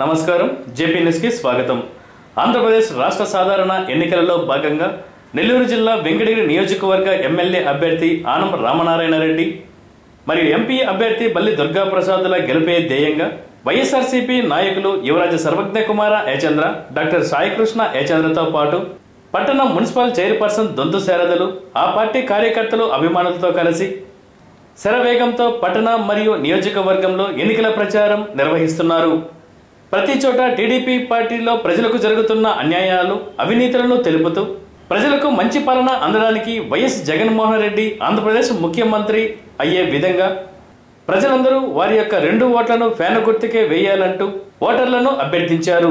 నమస్కారం. జేపీ న్యూస్కి స్వాగతం. ఆంధ్రప్రదేశ్ రాష్ట్ర సాధారణ ఎన్నికలలో భాగంగా నెల్లూరు జిల్లా వెంకటగిరి నియోజకవర్గ ఎమ్మెల్యే అభ్యర్థి ఆనం రామనారాయణ రెడ్డి మరియు ఎంపీ అభ్యర్థి బల్లి దుర్గాప్రసాద్ల గెలిపే ధ్యేయంగా వైఎస్ఆర్సీపీ నాయకులు యువరాజ సర్వజ్ఞ కుమార ఏచంద్ర డాక్టర్ సాయికృష్ణ ఏచంద్రతో పాటు పట్టణ మున్సిపల్ చైర్పర్సన్ దొంతు శారదలు ఆ పార్టీ కార్యకర్తలు అభిమానులతో కలిసి శరవేగంతో పట్టణ మరియు నియోజకవర్గంలో ఎన్నికల ప్రచారం నిర్వహిస్తున్నారు. ప్రతి చోట టీడీపీ పార్టీలో ప్రజలకు జరుగుతున్న అన్యాయాలు అవినీతులను తెలుపుతూ ప్రజలకు మంచి పాలన అందడానికి వైఎస్ జగన్మోహన్ రెడ్డి ఆంధ్రప్రదేశ్ ముఖ్యమంత్రి అయ్యే విధంగా ప్రజలందరూ వారి యొక్క రెండు ఓట్లను ఫ్యాన్ గుర్తుకే వేయాలంటూ ఓటర్లను అభ్యర్థించారు.